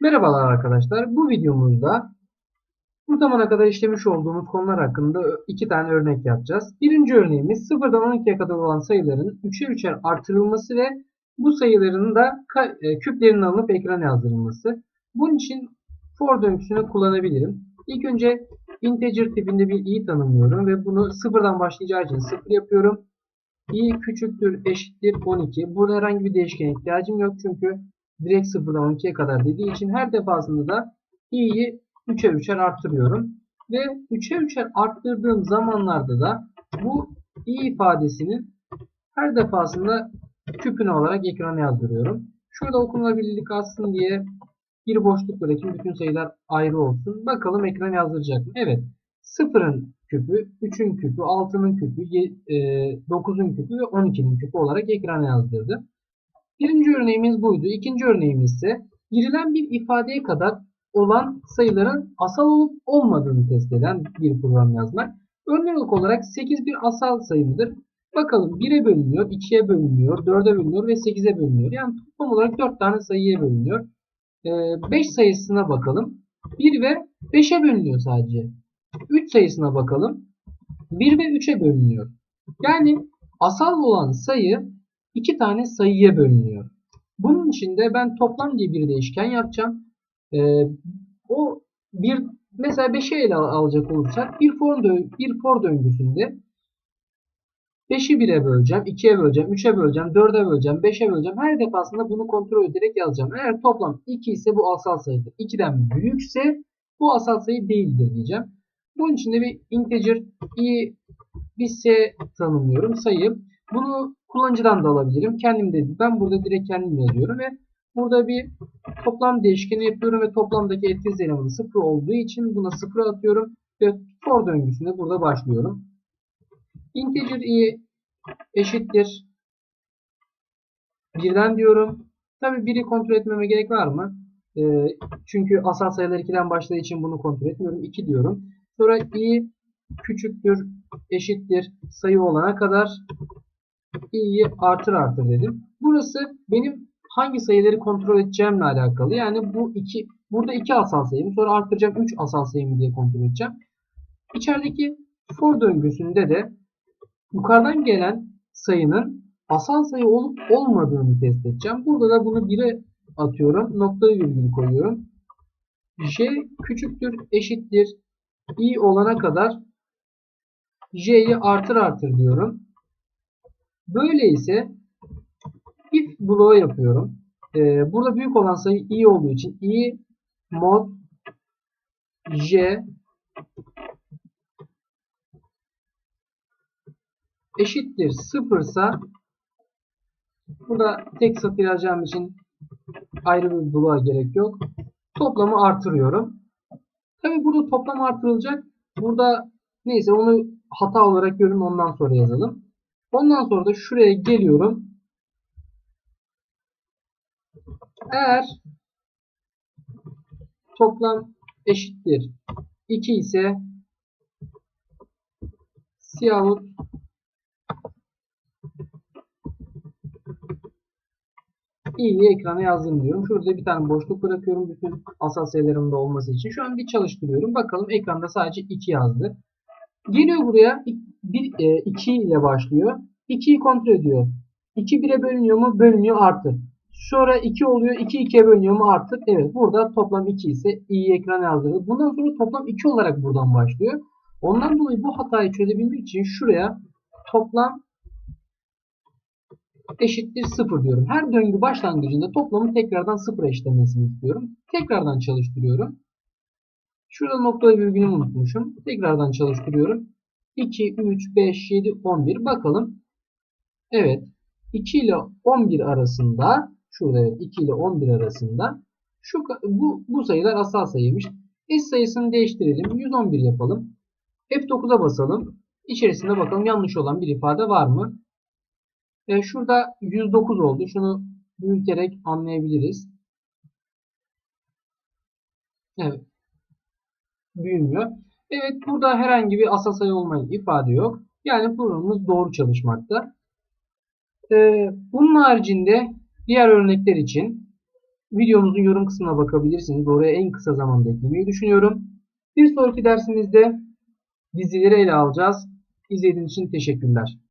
Merhabalar arkadaşlar. Bu videomuzda bu zamana kadar işlemiş olduğumuz konular hakkında iki tane örnek yapacağız. Birinci örneğimiz 0'dan 12'ye kadar olan sayıların 3'er 3'er artırılması ve bu sayıların da e, küplerinin alınıp ekrana yazdırılması. Bunun için for döngüsünü kullanabilirim. İlk önce integer tipinde bir i tanımlıyorum ve bunu sıfırdan başlayacağı için sıfır yapıyorum. i küçüktür eşittir 12. Burada herhangi bir değişken ihtiyacım yok çünkü direkt 0'dan 12'ye kadar dediği için her defasında da i'yi 3'er 3'er arttırıyorum. Ve 3'er 3'er arttırdığım zamanlarda da bu i ifadesinin her defasında küpünü olarak ekrana yazdırıyorum. Şurada okunabilirlik alsın diye bir boşluk bırakayım. Bütün sayılar ayrı olsun. Bakalım ekran yazdıracak mı? Evet. 0'ın küpü, 3'ün küpü, 6'nın küpü, 9'un e, küpü ve 12'nin küpü olarak ekrana yazdırdı. Birinci örneğimiz buydu. İkinci örneğimiz ise girilen bir ifadeye kadar olan sayıların asal olup olmadığını test eden bir program yazmak. Örnek olarak 8 bir asal sayımıdır. Bakalım 1'e bölünüyor, 2'ye bölünüyor, 4'e bölünüyor ve 8'e bölünüyor. Yani toplam olarak 4 tane sayıya bölünüyor. 5 ee, sayısına bakalım. 1 ve 5'e bölünüyor sadece. 3 sayısına bakalım. 1 ve 3'e bölünüyor. Yani asal olan sayı iki tane sayıya bölünüyor. Bunun için de ben toplam diye bir değişken yapacağım. Ee, o bir mesela 5'e ele alacak olursak bir for, bir for döngüsünde 5'i 1'e böleceğim, 2'ye böleceğim, 3'e böleceğim, 4'e böleceğim, 5'e böleceğim. Her defasında bunu kontrol ederek yazacağım. Eğer toplam 2 ise bu asal sayıdır. 2'den büyükse bu asal sayı değildir diyeceğim. Bunun için de bir integer i bir s tanımlıyorum sayı. Bunu kullanıcıdan da alabilirim. Kendim de ben burada direkt kendim yazıyorum ve burada bir toplam değişkeni yapıyorum ve toplamdaki etkisiz elemanı 0 olduğu için buna 0 atıyorum ve for döngüsünde burada başlıyorum. Integer i eşittir birden diyorum. Tabi biri kontrol etmeme gerek var mı? E, çünkü asal sayılar 2'den başladığı için bunu kontrol etmiyorum. 2 diyorum. Sonra i küçüktür eşittir sayı olana kadar i'yi artır artır dedim. Burası benim hangi sayıları kontrol edeceğimle alakalı. Yani bu iki burada iki asal sayım sonra arttıracağım 3 asal sayım diye kontrol edeceğim. İçerideki for döngüsünde de yukarıdan gelen sayının asal sayı olup olmadığını test edeceğim. Burada da bunu 1'e atıyorum. Nokta virgül koyuyorum. J küçüktür eşittir i olana kadar j'yi artır artır diyorum. Böyle ise if bloğu yapıyorum. Ee, burada büyük olan sayı i olduğu için i mod j eşittir sıfırsa burada tek satır yazacağım için ayrı bir bloğa gerek yok. Toplamı artırıyorum. Tabi burada toplam artırılacak. Burada neyse onu hata olarak görün ondan sonra yazalım. Ondan sonra da şuraya geliyorum. Eğer toplam eşittir 2 ise siyahut i'yi ekrana yazdım diyorum. Şurada bir tane boşluk bırakıyorum bütün asal sayılarımda olması için. Şu an bir çalıştırıyorum. Bakalım ekranda sadece 2 yazdı. Geliyor buraya 2 e, ile başlıyor. 2'yi kontrol ediyor. 2 1'e bölünüyor mu? Bölünüyor artır. Sonra 2 oluyor. 2 2'ye bölünüyor mu? Artır. Evet burada toplam 2 ise i'yi ekrana yazdırdı. Bundan sonra toplam 2 olarak buradan başlıyor. Ondan dolayı bu hatayı çözebilmek için şuraya toplam eşittir 0 diyorum. Her döngü başlangıcında toplamı tekrardan 0 eşitlemesini istiyorum. Tekrardan çalıştırıyorum. Şurada nokta virgülümü unutmuşum. Tekrardan çalıştırıyorum. 2, 3, 5, 7, 11. Bakalım. Evet. 2 ile 11 arasında şurada evet 2 ile 11 arasında şu bu, bu sayılar asal sayıymış. S sayısını değiştirelim. 111 yapalım. F9'a basalım. İçerisinde bakalım yanlış olan bir ifade var mı? E, şurada 109 oldu. Şunu büyüterek anlayabiliriz. Evet. Büyümüyor. Evet burada herhangi bir asal sayı ifade yok. Yani programımız doğru çalışmakta. Ee, bunun haricinde diğer örnekler için videomuzun yorum kısmına bakabilirsiniz. Oraya en kısa zamanda eklemeyi düşünüyorum. Bir sonraki dersimizde dizileri ele alacağız. İzlediğiniz için teşekkürler.